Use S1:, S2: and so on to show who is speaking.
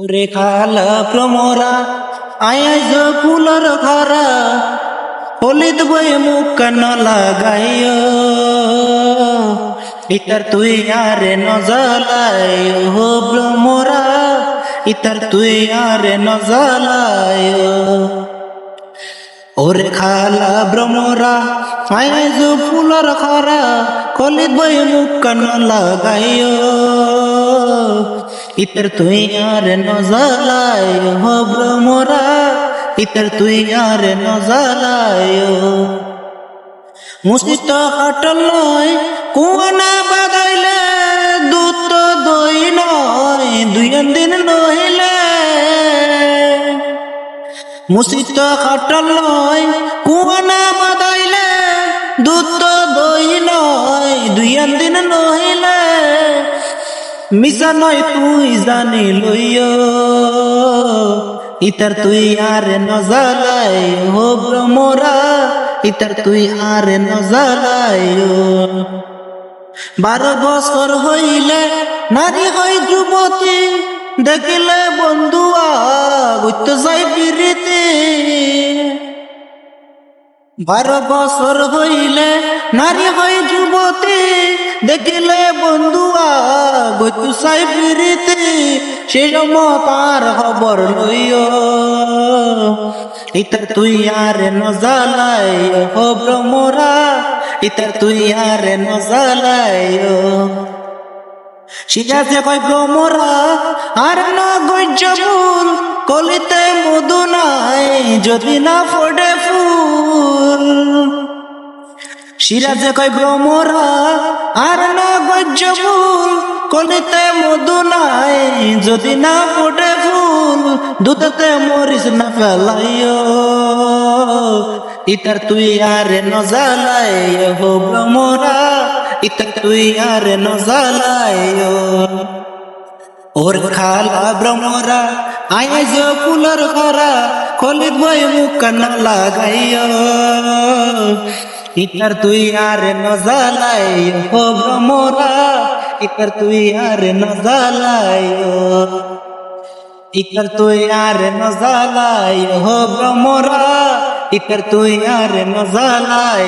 S1: ওরে প্রমরা আয়াজ ফুলর ঘরা, হলিদ বই মুখ কান লাগাইও। ইতার তুই আরে নজালাই হো ভ্রমরা ইতার তুই আরে নজালাই ওরে খালা ভ্রমরা আয়াজ ফুলর খরা কলিত বই মুখ কান লাগাইও। ইতর তুই আর নজালায় হো ভ্রমরা ইতর তুই আর নজালায়। মুসিত হাটল নয় কুয়ানা বাগাইলে দুধ দই নয়, দুই দিন নহিলে মুসিত খাটল মিশা নয় তুই জানি লইয়। ইতার তুই আর নজালাই হো ভ্রমরা ইতার তুই আর নজালাই বারো বছর হইলে নারী হয় যুবতী। দেখিলে বন্ধুয়া গুত্ত যাই বিরিতি বারো বছর হইলে নারী হয় যুবতী। দেখিলে বন্ধুয়া গতু সাই বিরিতি সে তার খবর লইও। ইতার তুই আর নজালাই হো ভ্রমরা ইতার তুই আর নজালাই শিখাতে কয় ভ্রমরা আর না ফুল কলিতে মধু নাই, যদি না ফোটে সিরাজে কয় ভ্রমরা আর না গজ্য ফুল কলিতে মধু নাই, যদি না ফোটে ফুল, দুধতে মরিস না ফেলাইও। ইতার তুই আর নজালাই হো ভ্রমরা ইতার তুই আর নজালাই ওর খালা ভ্রমরা আয়াজ ফুলর ঘরা কলিত বই মুখ কান্না লাগাইও। ইতার তুই আর নজালাই হো ভ্রমরা ইতার তুই আর নজালাই ইতার তুই আর নজালাই হো ভ্রমরা ইতার তুই আর নজালাই